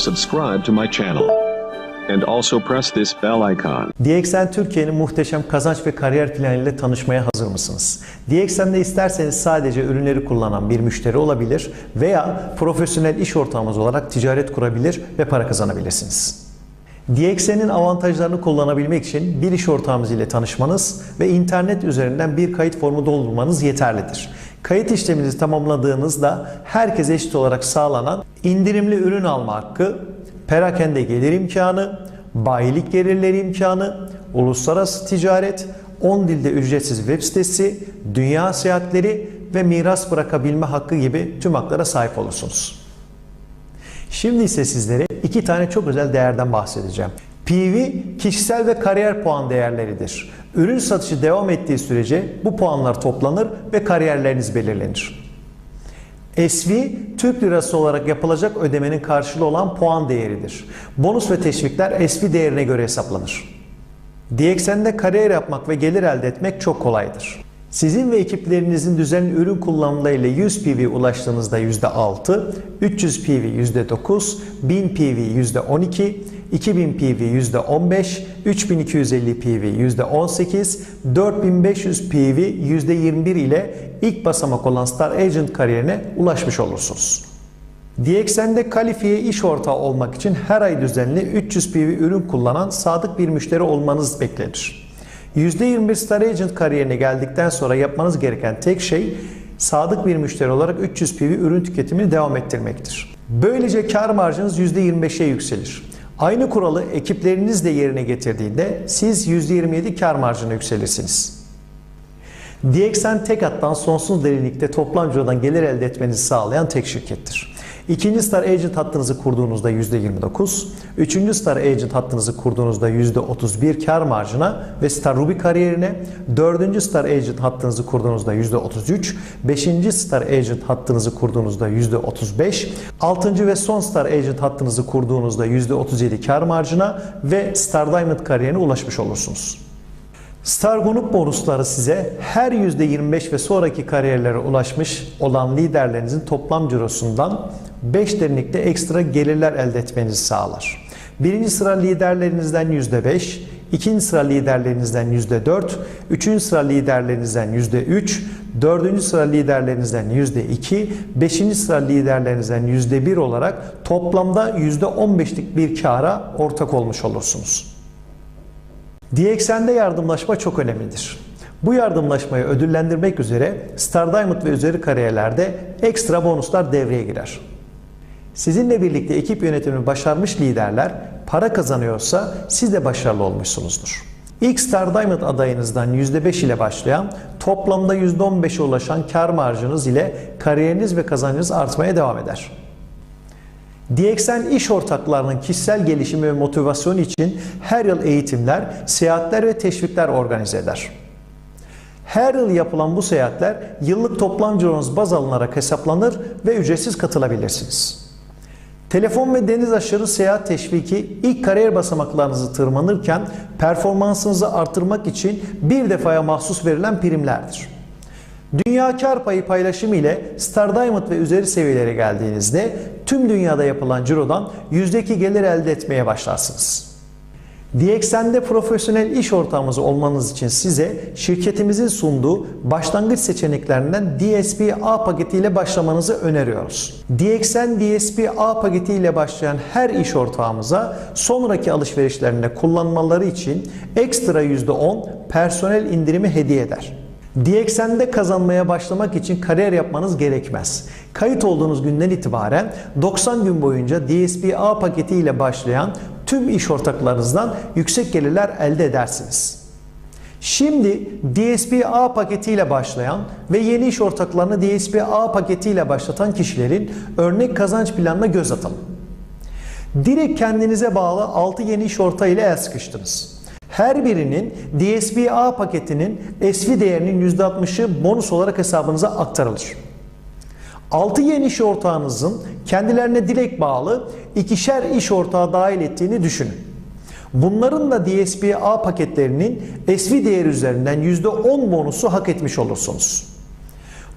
subscribe to my channel. And also press this bell icon. DXN Türkiye'nin muhteşem kazanç ve kariyer planıyla tanışmaya hazır mısınız? DXN'de isterseniz sadece ürünleri kullanan bir müşteri olabilir veya profesyonel iş ortağımız olarak ticaret kurabilir ve para kazanabilirsiniz. DXN'in avantajlarını kullanabilmek için bir iş ortağımız ile tanışmanız ve internet üzerinden bir kayıt formu doldurmanız yeterlidir. Kayıt işleminizi tamamladığınızda herkese eşit olarak sağlanan indirimli ürün alma hakkı, perakende gelir imkanı, bayilik gelirleri imkanı, uluslararası ticaret, 10 dilde ücretsiz web sitesi, dünya seyahatleri ve miras bırakabilme hakkı gibi tüm haklara sahip olursunuz. Şimdi ise sizlere iki tane çok özel değerden bahsedeceğim. PV kişisel ve kariyer puan değerleridir. Ürün satışı devam ettiği sürece bu puanlar toplanır ve kariyerleriniz belirlenir. SV, Türk lirası olarak yapılacak ödemenin karşılığı olan puan değeridir. Bonus ve teşvikler SV değerine göre hesaplanır. DXN'de kariyer yapmak ve gelir elde etmek çok kolaydır. Sizin ve ekiplerinizin düzenli ürün kullanımlarıyla 100 PV ulaştığınızda %6, 300 PV %9, 1000 PV %12, 2000 PV %15, 3250 PV %18, 4500 PV %21 ile ilk basamak olan Star Agent kariyerine ulaşmış olursunuz. DXN'de kalifiye iş ortağı olmak için her ay düzenli 300 PV ürün kullanan sadık bir müşteri olmanız beklenir. %21 Star Agent kariyerine geldikten sonra yapmanız gereken tek şey sadık bir müşteri olarak 300 PV ürün tüketimini devam ettirmektir. Böylece kar marjınız %25'e yükselir. Aynı kuralı ekipleriniz de yerine getirdiğinde siz %27 kar marjına yükselirsiniz. DXN tek hattan sonsuz derinlikte toplam cirodan gelir elde etmenizi sağlayan tek şirkettir. İkinci Star Agent hattınızı kurduğunuzda %29, üçüncü Star Agent hattınızı kurduğunuzda %31 kar marjına ve Star Ruby kariyerine, dördüncü Star Agent hattınızı kurduğunuzda %33, beşinci Star Agent hattınızı kurduğunuzda %35, altıncı ve son Star Agent hattınızı kurduğunuzda %37 kar marjına ve Star Diamond kariyerine ulaşmış olursunuz. Star Grup bonusları size her %25 ve sonraki kariyerlere ulaşmış olan liderlerinizin toplam cirosundan 5 derinlikte ekstra gelirler elde etmenizi sağlar. Birinci sıra liderlerinizden %5, ikinci sıra liderlerinizden %4, üçüncü sıra liderlerinizden %3, dördüncü sıra liderlerinizden %2, beşinci sıra liderlerinizden %1 olarak toplamda %15'lik bir kara ortak olmuş olursunuz. DXN'de yardımlaşma çok önemlidir. Bu yardımlaşmayı ödüllendirmek üzere Star Diamond ve üzeri kariyerlerde ekstra bonuslar devreye girer. Sizinle birlikte ekip yönetimini başarmış liderler para kazanıyorsa siz de başarılı olmuşsunuzdur. İlk Star Diamond adayınızdan %5 ile başlayan toplamda %15'e ulaşan kar marjınız ile kariyeriniz ve kazancınız artmaya devam eder. DXN iş ortaklarının kişisel gelişimi ve motivasyonu için her yıl eğitimler, seyahatler ve teşvikler organize eder. Her yıl yapılan bu seyahatler yıllık toplam cironuz baz alınarak hesaplanır ve ücretsiz katılabilirsiniz. Telefon ve deniz aşırı seyahat teşviki ilk kariyer basamaklarınızı tırmanırken performansınızı artırmak için bir defaya mahsus verilen primlerdir. Dünya kar payı paylaşımı ile Star Diamond ve üzeri seviyelere geldiğinizde tüm dünyada yapılan cirodan yüzdeki gelir elde etmeye başlarsınız. DXN'de profesyonel iş ortağımız olmanız için size şirketimizin sunduğu başlangıç seçeneklerinden DSP A paketiyle başlamanızı öneriyoruz. DXN DSP A paketiyle başlayan her iş ortağımıza sonraki alışverişlerinde kullanmaları için ekstra %10 personel indirimi hediye eder. DXN'de kazanmaya başlamak için kariyer yapmanız gerekmez. Kayıt olduğunuz günden itibaren 90 gün boyunca DSP A paketi ile başlayan tüm iş ortaklarınızdan yüksek gelirler elde edersiniz. Şimdi DSP A paketiyle başlayan ve yeni iş ortaklarını DSP A paketiyle başlatan kişilerin örnek kazanç planına göz atalım. Direkt kendinize bağlı 6 yeni iş ortağı ile el sıkıştınız. Her birinin DSP-A paketinin SV değerinin %60'ı bonus olarak hesabınıza aktarılır. 6 yeni iş ortağınızın kendilerine direkt bağlı ikişer iş ortağı dahil ettiğini düşünün. Bunların da DSP-A paketlerinin SV değeri üzerinden %10 bonusu hak etmiş olursunuz.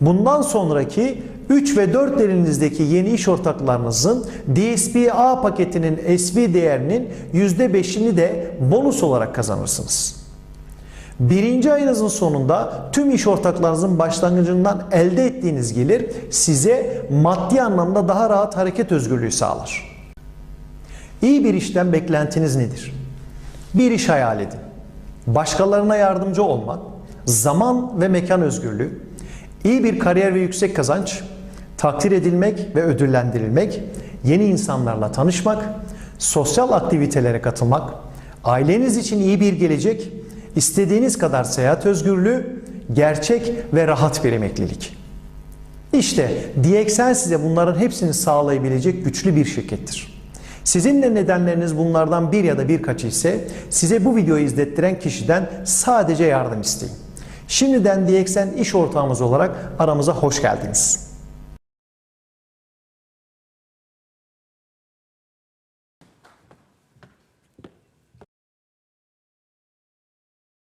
Bundan sonraki 3 ve 4 elinizdeki yeni iş ortaklarınızın DSP-A paketinin SV değerinin %5'ini de bonus olarak kazanırsınız. Birinci ayınızın sonunda tüm iş ortaklarınızın başlangıcından elde ettiğiniz gelir size maddi anlamda daha rahat hareket özgürlüğü sağlar. İyi bir işten beklentiniz nedir? Bir iş hayal edin. Başkalarına yardımcı olmak, zaman ve mekan özgürlüğü, iyi bir kariyer ve yüksek kazanç, takdir edilmek ve ödüllendirilmek, yeni insanlarla tanışmak, sosyal aktivitelere katılmak, aileniz için iyi bir gelecek, istediğiniz kadar seyahat özgürlüğü, gerçek ve rahat bir emeklilik. İşte DXN size bunların hepsini sağlayabilecek güçlü bir şirkettir. Sizin de nedenleriniz bunlardan bir ya da birkaçı ise size bu videoyu izlettiren kişiden sadece yardım isteyin. Şimdiden DXN iş ortağımız olarak aramıza hoş geldiniz.